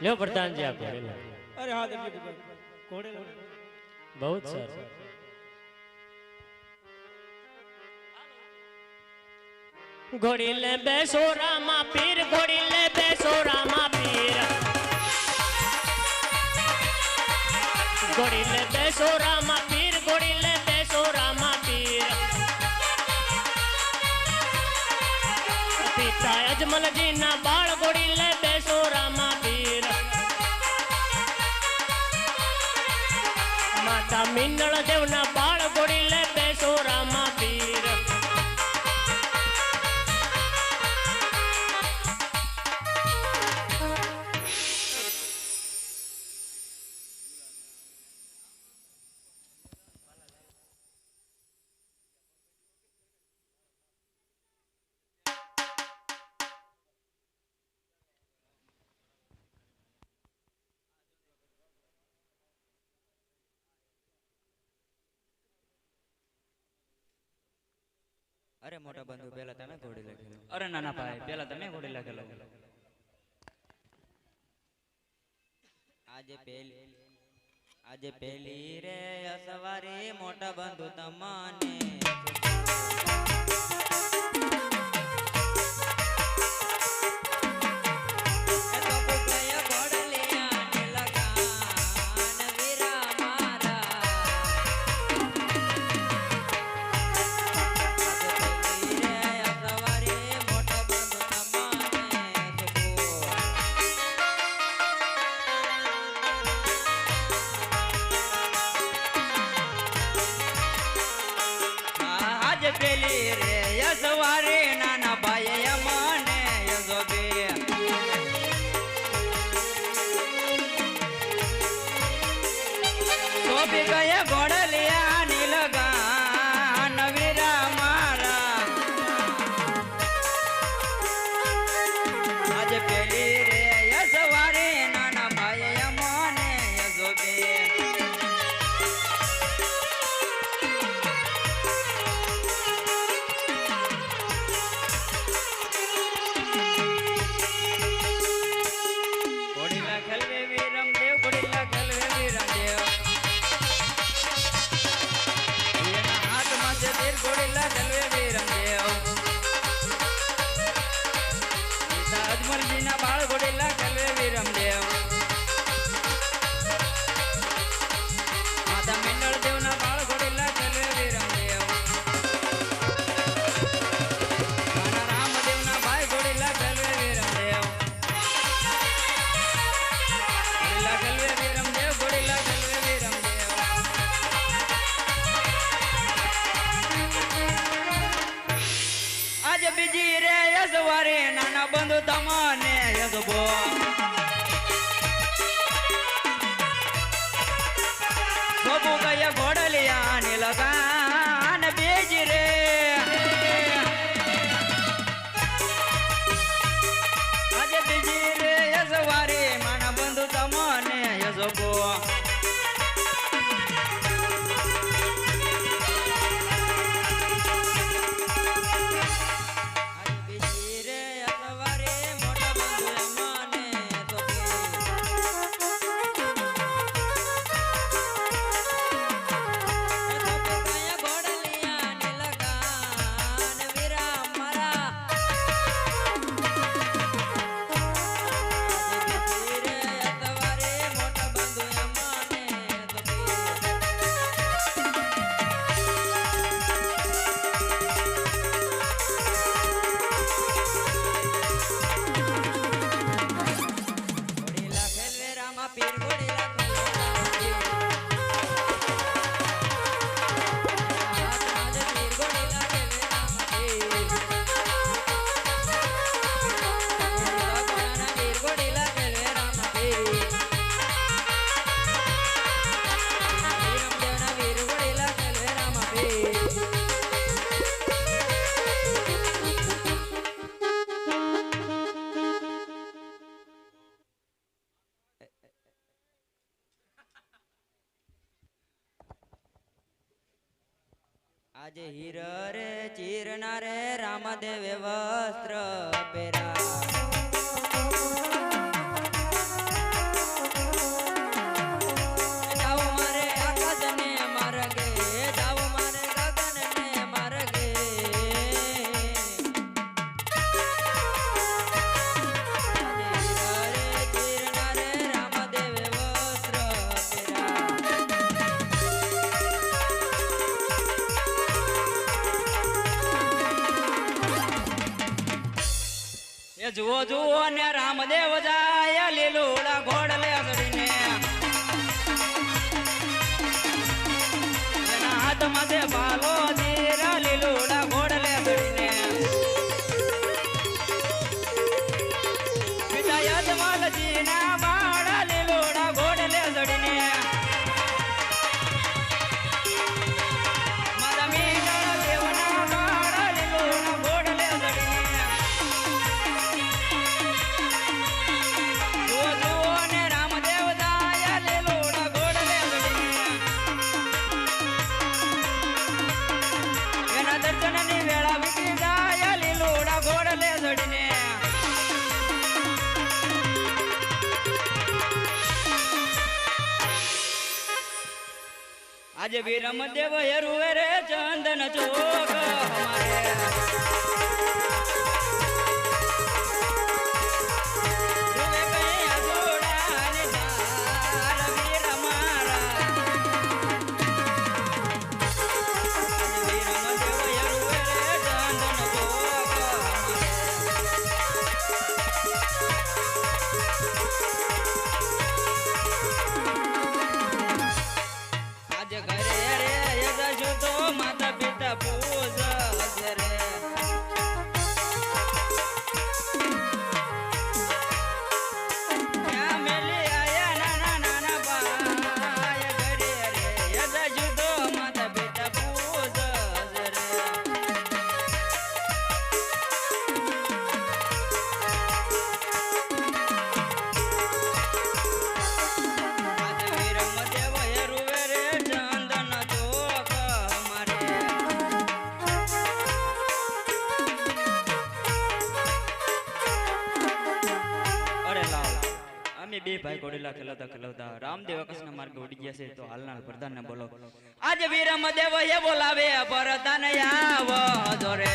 લ્યો પ્રધાનજી આપો અરે હા દેવજી ભગવાન ઘોડે લો. બહુ જ સારું ઘોડી લે બેસો રામા પીર ઘોડી લે બેસો રામા પીર ઘોડી લે બેસો રામા પીર ઘોડી લે બેસો રામા પીર પિતા અજમલજી ના બાળ ઘોડી લે બેસો રામા પીર માતા મિંડળ દેવના બાળ ઘોડી લે બેસો રામા અરે મોટા બંધુ પેલા તમે ઘોડી લખેલો. અરે નાના ભાઈ પેલા તમે ઘોડી લખેલો. આજે પેલી આજે પેલી રે સવારે મોટા બંધુ તમને. ಬೆಳಿರೆ ಮರ್ದಿನ ಬಾಳ್ ಕೊಡಿಲ್ಲ નાના બંધુ તમને આજે હીર રે ચીરના રે રામદેવે વસ્ત્ર પહેરા જુઓ જુઓ ને રામદેવ જાય લીલુડા ઘોડલે ચડીને એના હાથમાં છે ભાલો આજે વિરમ દેવ હેરુએ રે ચંદન ચોક. હમારે ખેલાવતા ખેલાવતા રામદેવ આકાશના માર્ગે ઉડી ગયા છે, તો હાલના પ્રધાનને બોલો. આજે વિરમદેવ એ બોલાવે પ્રધાન આવો દોરે